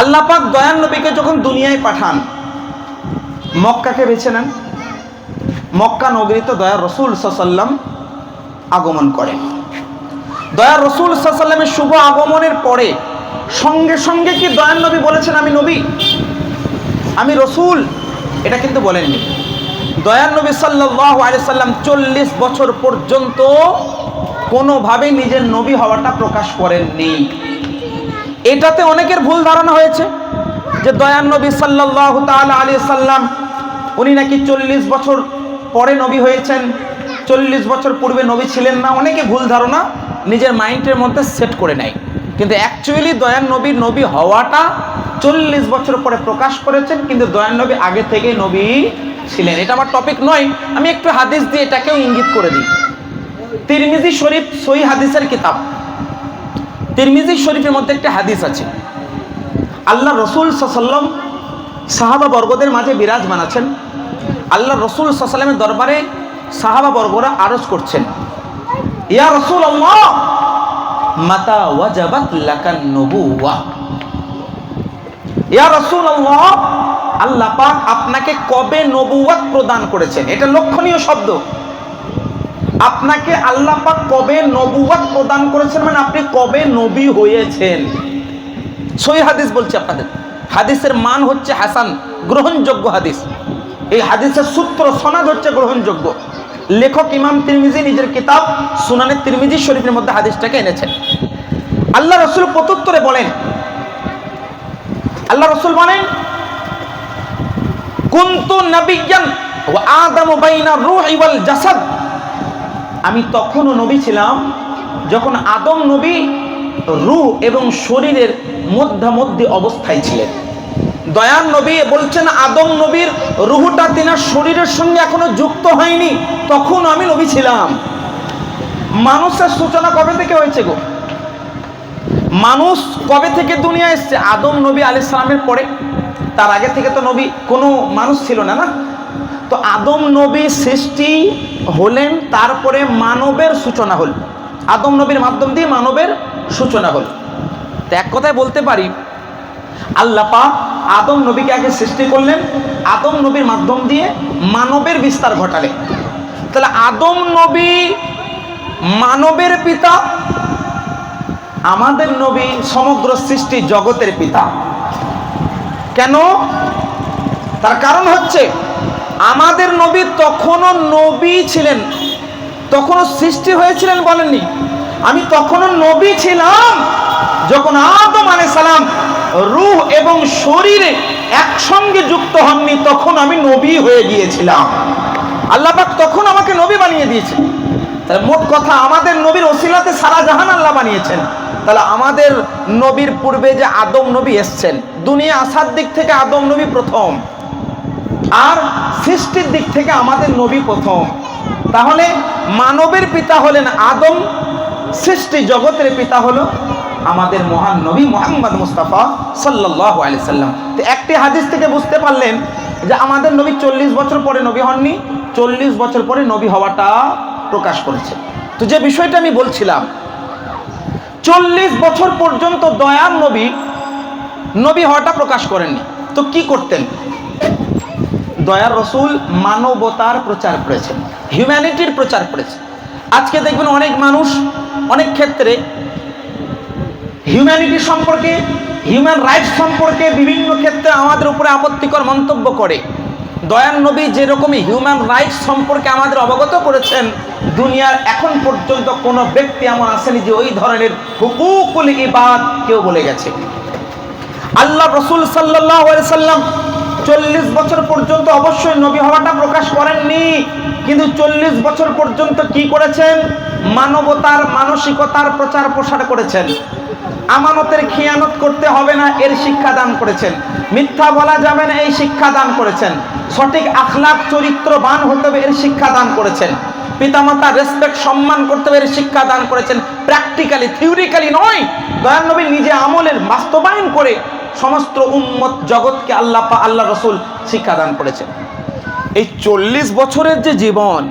আল্লাহ পাক দয়ান নবীকে যখন দুনিয়ায় পাঠান, মক্কাকে বেছে নেন। মক্কা নগরীতে দয়া রসুল সাল্লাম আগমন করেন। দয়া রসুল সাল্লামের শুভ আগমনের পরে সঙ্গে সঙ্গে কি দয়ান নবী বলেছেন, আমি নবী, আমি রসুল এটা কিন্তু বলেননি। দয়ান নবী সাল্লাহ সাল্লাম চল্লিশ বছর পর্যন্ত কোনোভাবেই নিজের নবী হওয়াটা প্রকাশ করেননি। এটাতে অনেকের ভুল ধারণা হয়েছে যে দয়ান নবী সাল্লাহ তালা আলী সাল্লাম, উনি নাকি চল্লিশ বছর পরে নবী হয়েছেন, চল্লিশ বছর পূর্বে নবী ছিলেন না, অনেকে ভুল ধারণা নিজের মাইন্ডের মধ্যে সেট করে নেয়। কিন্তু অ্যাকচুয়ালি দয়ান নবীর নবী হওয়াটা চল্লিশ বছর পরে প্রকাশ করেছেন, কিন্তু দয়ান নবী আগে থেকে নবী ছিলেন। এটা আমার টপিক নয়, আমি একটু হাদিস দিয়ে এটাকেও ইঙ্গিত করে দিই। তিরমিজি শরীফ সই হাদিসের কিতাব। তিরমিজি শরীফের মধ্যে একটা হাদিস আছে। আল্লাহ রসুল সাল্লাম সাহাবা বর্গদের মাঝে বিরাজ আছেন। আল্লাহ রসুল সাল্লামের দরবারে সাহাবা বর্গরা আরজ করছেন। ইয়া রসুল মাতা ওয়াজাবাত লাকান নবুওয়া। ইয়া রসুল আল্লাহ পাক আপনাকে কবে নবুয়াত প্রদান করেছেন? এটা লক্ষণীয় শব্দ। আপনাকে আল্লাহ পাক কবে নবুয়াত প্রদান করেছেন? মানে আপনি কবে নবী হয়েছেন? সই হাদিস বলছি আপনাদের। হাদিসের মান হচ্ছে হাসান, গ্রহণযোগ্য হাদিস। এই হাদিসের সূত্র, সনাদ হচ্ছে গ্রহণযোগ্য। লেখক ইমাম তিরমিজি নিজের কিতাব সুনানের তিরমিজি শরীফের মধ্যে হাদিসটাকে এনেছেন। আল্লাহ রসুল প্রত্যুত্তরে বলেন, আল্লাহ রসুল বলেন, কুন্তু নবিয়ান ও আদম বাইনা রূহ ওয়াল জাসাদ। আমি তখনও নবী ছিলাম, যখন আদম নবী রু এবং শরীরের মধ্যামধ্যে অবস্থায় ছিলেন। দয়ান নবী বলছেন, আদম নবীর রুহুটা তিনার শরীরের সঙ্গে এখনও যুক্ত হয়নি তখন আমি নবী ছিলাম। মানুষের সূচনা কবে থেকে হয়েছে গো? মানুষ কবে থেকে দুনিয়া এসছে? আদম নবী আলি সালামের পরে। তার আগে থেকে তো নবী কোনো মানুষ ছিল না না? তো আদম নবী সৃষ্টি হলেন, তারপরে মানবের সূচনা হল। আদম নবীর মাধ্যম দিয়ে মানবের সূচনা হল। তো এক কথায় বলতে পারি, আল্লাহ পাক আদম নবীকে আগে সৃষ্টি করলেন, আদম নবীর মাধ্যম দিয়ে মানবের বিস্তার ঘটালেন। তাহলে আদম নবী মানবের পিতা, আমাদের নবী সমগ্র সৃষ্টি জগতের পিতা। কেন? তার কারণ হচ্ছে আমাদের নবী তখনও নবী ছিলেন। তখনও সৃষ্টি হয়েছিলেন বলেননি। আমি তখনও নবী ছিলাম যখন আদম আলাই সালাম রুহ এবং শরীরে একসঙ্গে যুক্ত হননি, তখন আমি নবী হয়ে গিয়েছিলাম। আল্লাহ পাক তখন আমাকে নবী বানিয়ে দিয়েছে তাহলে মোট কথা, আমাদের নবীর ওসিলাতে সারা জাহান আল্লাহ বানিয়েছেন। তাহলে আমাদের নবীর পূর্বে যে আদম নবী এসছেন, দুনিয়া আসার দিক থেকে আদম নবী প্রথম। আর সৃষ্টির দিক থেকে আমাদের নবী প্রথম। তাহলে মানবের পিতা হলেন আদম, সৃষ্টি জগতের পিতা হলো আমাদের মহান নবী মোহাম্মদ মুস্তাফা সাল্লাহ আলি সাল্লাম। তো একটি হাদিস থেকে বুঝতে পারলেন যে আমাদের নবী চল্লিশ বছর পরে নবী হননি, চল্লিশ বছর পরে নবী হওয়াটা প্রকাশ করেছে। তো যে বিষয়টা আমি বলছিলাম, চল্লিশ বছর পর্যন্ত দয়ার নবী নবী হওয়াটা প্রকাশ করেননি। তো কি করতেন? দয়ার রসুল মানবতার প্রচার করেছেন হিউম্যানিটির প্রচার করেছে আজকে দেখবেন অনেক মানুষ অনেক ক্ষেত্রে হিউম্যানিটি সম্পর্কে হিউম্যান রাইটস সম্পর্কে বিভিন্ন ক্ষেত্রে আমাদের উপরে আপত্তিকর মন্তব্য করে। দয়ান নবী যেরকমই হিউম্যান রাইটস সম্পর্কে আমাদের অবগত করেছেন, দুনিয়ার এখন পর্যন্ত কোনো ব্যক্তি এমন আসেনি যে ওই ধরনের হুকুকুল ইবাদ কেউ বলে গেছে। আল্লাহ রসুল সাল্লাহ সাল্লাম চল্লিশ বছর পর্যন্ত অবশ্যই নবী হওয়াটা প্রকাশ করেননি। কিন্তু চল্লিশ বছর পর্যন্ত কি করেছেন? মানবতার মানসিকতার প্রচার প্রসার করেছেন। আমানতের খিয়ানত করতে হবে না, এর শিক্ষা দান করেছেন। মিথ্যা বলা যাবে না, এই শিক্ষা দান করেছেন। সঠিক আখলাপ চরিত্রবান হতে হবে, এর শিক্ষা দান করেছেন। পিতামাতা রেসপেক্ট সম্মান করতে হবে, এর শিক্ষা দান করেছেন। প্র্যাকটিক্যালি থিওরিক্যালি নয় দয়ান নবী নিজে আমলের বাস্তবায়ন করে সমস্ত উম্মত জগৎকে আল্লাহ পা আল্লাহ রসুল শিক্ষাদান করেছেন। এই চল্লিশ বছরের যে জীবন,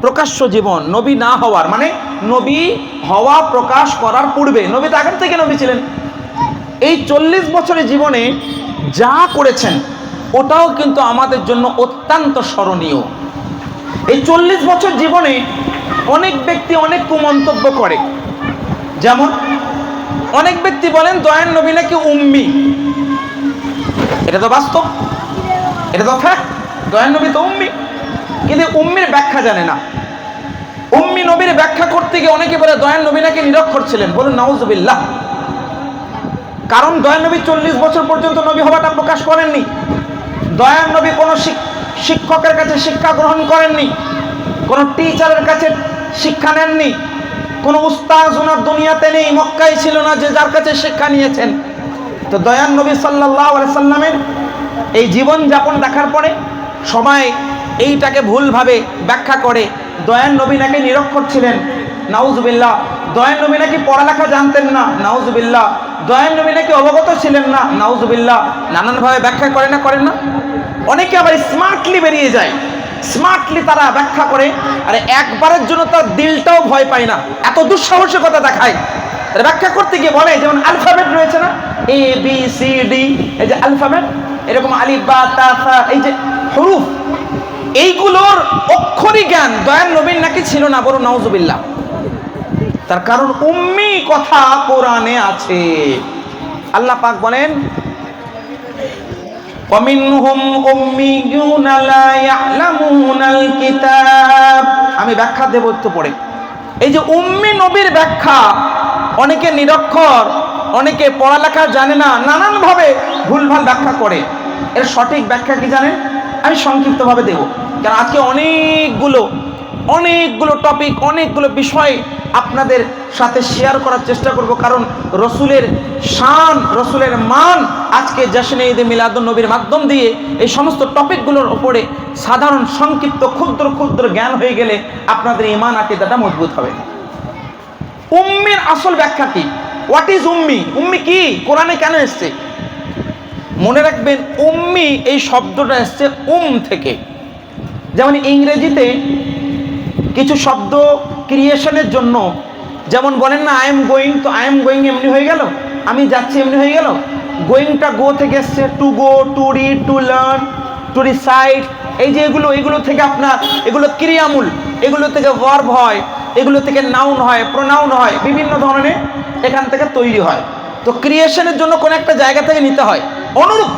প্রকাশ্য জীবন, নবী না হওয়ার মানে নবী হওয়া প্রকাশ করার পূর্বে, নবী তো থেকে নবী ছিলেন। এই চল্লিশ বছরের জীবনে যা করেছেন, ওটাও কিন্তু আমাদের জন্য অত্যন্ত স্মরণীয়। এই চল্লিশ বছর জীবনে অনেক ব্যক্তি অনেক কুমন্তব্য করে। যেমন অনেক ব্যক্তি বলেন দয়ান নবী নাকি উম্মি। এটা তো বাস্তব। এটা তো ফ্যাক্ট দয়ান নবী তো উম্মি। কিন্তু উম্মির ব্যাখ্যা জানে না। উম্মি নবীর ব্যাখ্যা করতে গিয়ে অনেকে বলে দয়ান নবী নাকি নিরক্ষর ছিলেন। বলুন, নাউজুবিল্লাহ। কারণ দয়ান নবী চল্লিশ বছর পর্যন্ত নবী হওয়াটা প্রকাশ করেননি। দয়ান নবী কোনো শিক্ষকের কাছে শিক্ষা গ্রহণ করেননি। কোনো টিচারের কাছে শিক্ষা নেননি। কোনো উস্তাজ ওনার দুনিয়াতে নেই মক্কাই ছিল না, যে যার কাছে শিক্ষা নিয়েছেন। তো দয়ান নবী সাল্লাহ সাল্লামের এই জীবন যাপন দেখার পরে সবাই এইটাকে ভুলভাবে ব্যাখ্যা করে দয়ান নবী নাকি নিরক্ষর ছিলেন? নাউজুবিল্লাহ দয়ান নবী নাকি পড়ালেখা জানতেন না? নাউজুবিল্লাহ দয়ান নবী নাকি অবগত ছিলেন না? নাউজুবিল্লাহ, নানানভাবে ব্যাখ্যা করে না করেন না? অনেকে আবার স্মার্টলি বেরিয়ে যায়। স্মার্টলি তারা ব্যাখ্যা করে, আর একবারের জন্য তার দিলটাও ভয় পায় না, এত দুঃসাহসিকতা দেখায়। তারা ব্যাখ্যা করতে গিয়ে বলে, যেমন আলফাবেট রয়েছে না? এ বি সি ডি এই যে আলফাবেট এরকম আলিফ, বা এই যে হরুফ এইগুলোর অক্ষরই জ্ঞান দয়ান নবীন নাকি ছিল না বড় নওজুবিল্লাহ তার কারণ উম্মি কথা কোরআনে আছে। আল্লাহ পাক বলেন ومنهم أميون لا يعلمون الكتاب আমি ব্যাখ্যা দেব একটু পরে এই যে উম্মি নবীর ব্যাখ্যা অনেকে নিরক্ষর অনেকে পড়ালেখা জানে না নানানভাবে ভুলভাল ব্যাখ্যা করে এর সঠিক ব্যাখ্যা কি জানেন আমি সংক্ষিপ্তভাবে দেব কারণ আজকে অনেকগুলো অনেকগুলো টপিক অনেকগুলো বিষয় আপনাদের সাথে শেয়ার করার চেষ্টা করব। কারণ রসুলের শান, রসুলের মান আজকে জাসনে ঈদে মিলাদুন নবীর মাধ্যম দিয়ে এই সমস্ত টপিকগুলোর ওপরে সাধারণ, সংক্ষিপ্ত, ক্ষুদ্র ক্ষুদ্র জ্ঞান হয়ে গেলে আপনাদের ইমান আকিদাটা মজবুত হবে। উম্মির আসল ব্যাখ্যা কি? হোয়াট ইজ উম্মি? উম্মি কি? কোরআনে কেন এসছে? মনে রাখবেন, উম্মি এই শব্দটা এসছে উম থেকে। যেমন ইংরেজিতে কিছু শব্দ ক্রিয়েশনের জন্য। যেমন বলেন না আই এম গোয়িং তো আই এম গোয়িং এমনি হয়ে গেল? আমি যাচ্ছি এমনি হয়ে গেল? গোয়িংটা গো থেকে এসছে to go to read to learn to reside এই যে এগুলো এগুলো থেকে আপনার, এগুলো ক্রিয়ামূল, এগুলো থেকে ভার্ব হয়, এগুলো থেকে নাউন হয় প্রোনাউন হয়, বিভিন্ন ধরনের এখান থেকে তৈরি হয়। তো ক্রিয়েশনের জন্য কোনো একটা জায়গা থেকে নিতে হয়। অনুরূপ,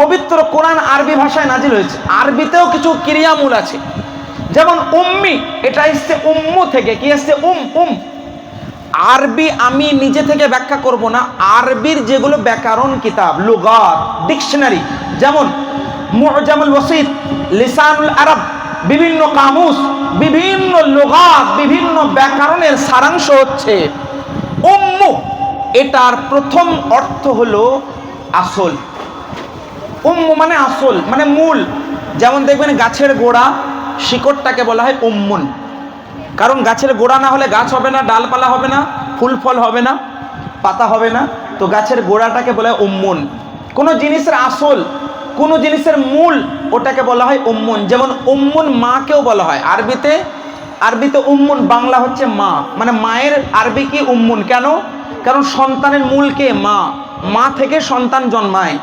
পবিত্র কোরআন আরবি ভাষায় নাজিল হয়েছে। আরবিতেও কিছু ক্রিয়ামূল আছে। যেমন উম্মি, এটা এসছে উম্মু থেকে, কি এসছে উম উম। আরবি আমি নিজে থেকে ব্যাখ্যা করব না, আরবির যেগুলো ব্যাকরণ কিতাব, লুগাত, ডিকশনারি, যেমন মুজামুল ওয়াসিদ লিসানুল আরব, বিভিন্ন কামুস, বিভিন্ন লুগাত, বিভিন্ন ব্যাকরণের সারাংশ হচ্ছে উম্মু। এটার প্রথম অর্থ হলো আসল। উম্মু মানে আসল মানে মূল। যেমন দেখবেন গাছের গোড়া শিকড়টাকে বলা হয় উম্মুন। কারণ গাছের গোড়া না হলে গাছ হবে না, ডালপালা হবে না, ফুল ফল হবে না, পাতা হবে না। তো গাছের গোড়াটাকে বলা হয় উম্মুন। কোনো জিনিসের আসল, কোনো জিনিসের মূল ওটাকে বলা হয় উম্মুন। যেমন উম্মুন মাকেও বলা হয়। আরবিতে আরবিতে উম্মুন, বাংলা হচ্ছে মা। মানে মায়ের আরবি কি উম্মুন? কেন? কারণ সন্তানের মূল কে? মা। মা থেকে সন্তান জন্মায়।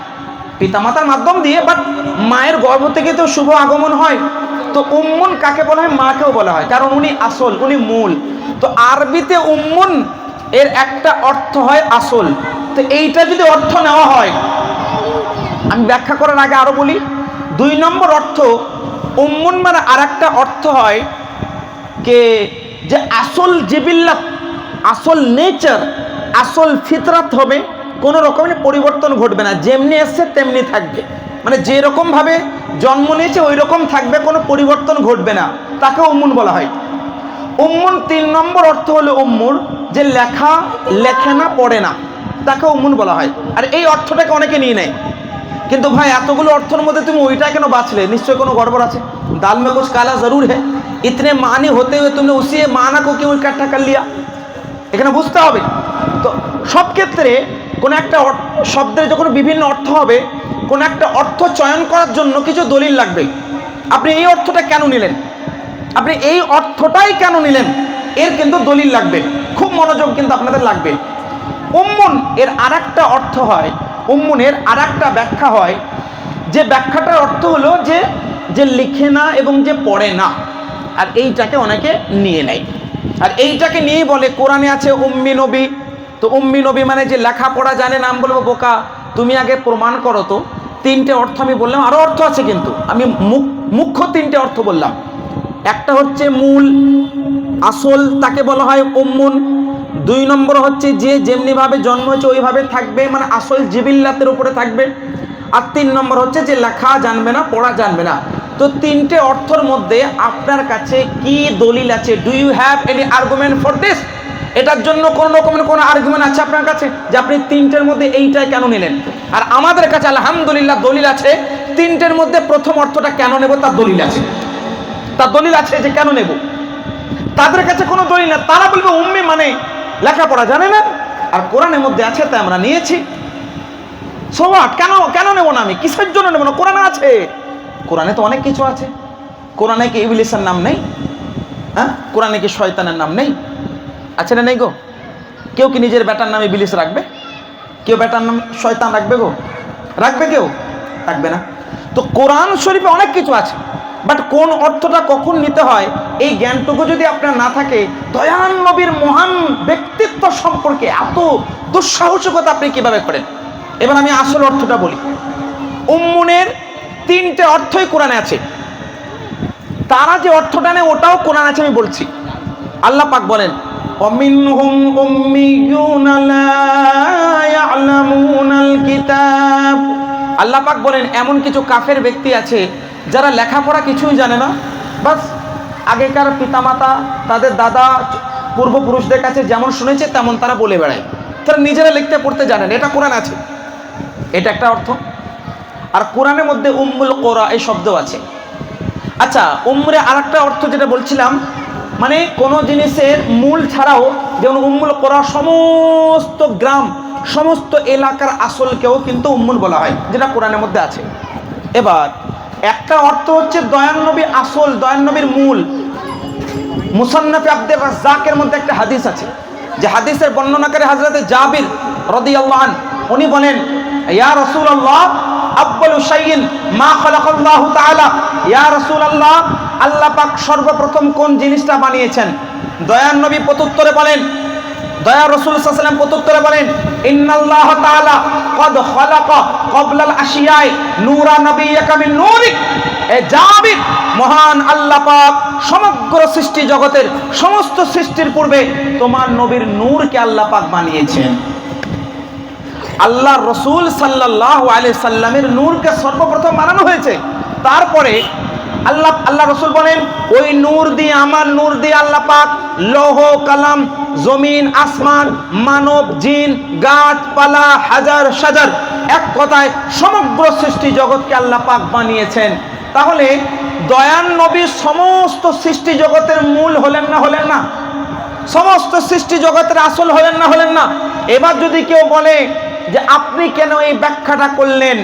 পিতামাতার মাধ্যম দিয়ে বাট মায়ের গর্ভ থেকে তো শুভ আগমন হয়। তো উম্মুন কাকে বলা হয়? মাকেও বলা হয়। কারণ উনি আসল, উনি মূল। তো আরবিতে উম্মুন, এর একটা অর্থ হয় আসল। তো এইটা যদি অর্থ নেওয়া হয়, আমি ব্যাখ্যা করার আগে আরও বলি। দুই নম্বর অর্থ, উম্মুন মানে আর একটা অর্থ হয় কে? যে আসল জিবিল্লাত, আসল নেচার, আসল ফিতরাত হবে। কোনো রকমের পরিবর্তন ঘটবে না। যেমনি এসছে, তেমনি থাকবে। মানে যেরকম ভাবে জন্ম নিয়েছে ওই রকম থাকবে কোনো পরিবর্তন ঘটবে না তাকে উম্মুন বলা হয় উম্মুন তিন নম্বর অর্থ হলো উম্মুর যে লেখা লেখে না পড়ে না তাকে উম্মুন বলা হয় আর এই অর্থটাকে অনেকে নিয়ে নেয় কিন্তু ভাই এতগুলো অর্থের মধ্যে তুমি ওইটা কেন বাঁচলে নিশ্চয়ই কোনো গড়বড় আছে दाल में कुछ काला जरूर है इतने मानी होते हुए तुमने उसी माना को क्यों इकट्ठा कर लिया এখানে বুঝতে হবে তো সব ক্ষেত্রে কোনো একটা অর- শব্দের যখন বিভিন্ন অর্থ হবে কোনো একটা অর্থ চয়ন করার জন্য কিছু দলিল লাগবে। আপনি এই অর্থটা কেন নিলেন? আপনি এই অর্থটাই কেন নিলেন? এর কিন্তু দলিল লাগবে। খুব মনোযোগ কিন্তু আপনাদের লাগবে। উম্মুন, এর আর অর্থ হয়, উম্মুনের আর ব্যাখ্যা হয়। যে ব্যাখ্যাটার অর্থ হলো যে যে লিখে না এবং যে পড়ে না। আর এইটাকে অনেকে নিয়ে নেয়। আর এইটাকে নিয়েই বলে, কোরআনে আছে উম্মি নবী। তো উম্মি নবী মানে যে লেখাপড়া জানে, নাম বলব বোকা। তুমি আগে প্রমাণ করো তো। তিনটে অর্থ আমি বললাম আরও অর্থ আছে কিন্তু। আমি মুখ- মুখ্য তিনটে অর্থ বললাম। একটা হচ্ছে মূল, আসল, তাকে বলা হয় উম্মুন। দুই নম্বর হচ্ছে যে যেমনিভাবে জন্ম হয়েছে, ওইভাবে থাকবে মানে আসল জিবিল্লাতের উপরে থাকবে। আর তিন নম্বর হচ্ছে যে লেখা জানবে না, পড়া জানবে না। তো তিনটে অর্থর মধ্যে আপনার কাছে কি দলিল আছে? Do you have any argument for this এটার জন্য কোনো রকমের কোনো আর্গুমেন্ট আছে আপনার কাছে? যে আপনি তিনটের মধ্যে এইটাই কেন নিলেন? আর আমাদের কাছে আলহামদুলিল্লাহ দলিল আছে, তিনটের মধ্যে প্রথম অর্থটা কেন নেব তার দলিল আছে। তার দলিল আছে যে কেন নেব। তাদের কাছে কোনো দলিল না, তারা বলবে উম্মি মানে লেখাপড়া জানে না, আর কোরআনের মধ্যে আছে তাই আমরা নিয়েছি। সোয়াট কেন কেন নেব না আমি? কিসের জন্য নেব না? কোরআনে আছে। কোরআনে তো অনেক কিছু আছে। কোরআনে কি ইবলিসের নাম নেই? হ্যাঁ? কোরআনে কি শয়তানের নাম নেই? আছে না নেই গো? কেউ কি নিজের বেটার নামে ইবলিস রাখবে? কেউ বেটার নাম শয়তান রাখবে গো? রাখবে কেউ? রাখবে না। তো কোরআন শরীফে অনেক কিছু আছে বাট কোন অর্থটা কখন নিতে হয়, এই জ্ঞানটুকু যদি আপনার না থাকে দয়ান নবীর মহান ব্যক্তিত্ব সম্পর্কে এত দুঃসাহসিকতা আপনি কীভাবে করেন? এবার আমি আসল অর্থটা বলি। উম্মুনের তিনটে অর্থই কোরআনে আছে। তারা যে অর্থটা নেয়, ওটাও কোরআন আছে আমি বলছি। আল্লাহ পাক বলেন লা ইয়ালামুনাল কিতাব আল্লাহ পাক বলেন, এমন কিছু কাফের ব্যক্তি আছে যারা লেখাপড়া কিছুই জানে না। বাস, আগেকার পিতামাতা, তাদের দাদা, পূর্বপুরুষদের কাছে যেমন শুনেছে, তেমন তারা বলে বেড়ায়। তারা নিজেরা লিখতে, পড়তে জানেন এটা কোরআন আছে। এটা একটা অর্থ। আর কোরআনের মধ্যে উম্মুল কোরা এই শব্দ আছে। আচ্ছা উম্মুরে আর একটা অর্থ যেটা বলছিলাম মানে কোনো জিনিসের মূল ছাড়াও যেমন উম্মুল কোরা সমস্ত গ্রাম সমস্ত এলাকার আসলকেও কিন্তু উম্মুল বলা হয়, যেটা কোরআনের মধ্যে আছে। এবার, একটা অর্থ হচ্ছে দয়ানবী আসল দয়ানবীর মূল। মুসান্নফে আব্দুর রাজ্জাকের মধ্যে একটা হাদিস আছে। যে হাদিসের বর্ণনাকারী হাজরতে জাবির রাদিয়াল্লাহু আন উনি বলেন, ইয়া রাসূলুল্লাহ, আব্বালু শাইইন মা খালাকাল্লাহু তাআলা। ইয়া রাসূলুল্লাহ, আল্লাহ পাক সর্বপ্রথম কোন জিনিসটা বানিয়েছেন? দয়ার নবী বলেন দয়া রসুল সাল্লাম প্রত্যুত্তরে বলেন, ইন্নাল্লাহ তাআলা কদ খালাকা ক্বাবলাল আশিয়াই নূরা নবিয়্যাকা মিন নূরিক। এ জাবির, মহান আল্লাহ পাক সমগ্র সৃষ্টি জগতের সমস্ত সৃষ্টির পূর্বে তোমার নবীর নূরকে আল্লাহ পাক বানিয়েছেন। আল্লাহ রসুল সাল্লাহ আলি সাল্লামের নূরকে সর্বপ্রথম বানানো হয়েছে। তারপরে আল্লাহ আল্লাহ রসুল বলেন, ওই নূর দিয়ে, আমার নূর দিয়ে আল্লাহ পাক লৌহ, কালাম জমিন, আসমান, মানব, জিন, গাছপালা, হাজার সাজার। এক কথায় সমগ্র সৃষ্টি জগৎকে আল্লাহ পাক বানিয়েছেন। তাহলে দয়ান নবী সমস্ত সৃষ্টি জগতের মূল হলেন না হলেন না? সমস্ত সৃষ্টি জগতের আসল হলেন না হলেন না? এবার যদি কেউ বলে যে আপনি কেন এই ব্যাখ্যাটা করলেন?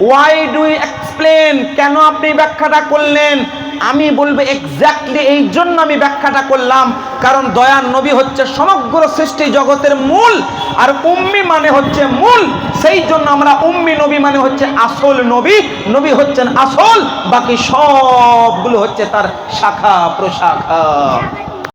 ওয়াই ডু এক্সপ্লেন কেন আপনি ব্যাখ্যাটা করলেন? আমি বলব এক্স্যাক্টলি এই জন্য আমি ব্যাখ্যাটা করলাম, কারণ দয়ার নবী হচ্ছে সমগ্র সৃষ্টি জগতের মূল, আর উম্মি মানে হচ্ছে মূল। সেই জন্য আমরা উম্মি নবী মানে হচ্ছে আসল নবী নবী হচ্ছেন আসল, বাকি সবগুলো হচ্ছে তার শাখা প্রশাখা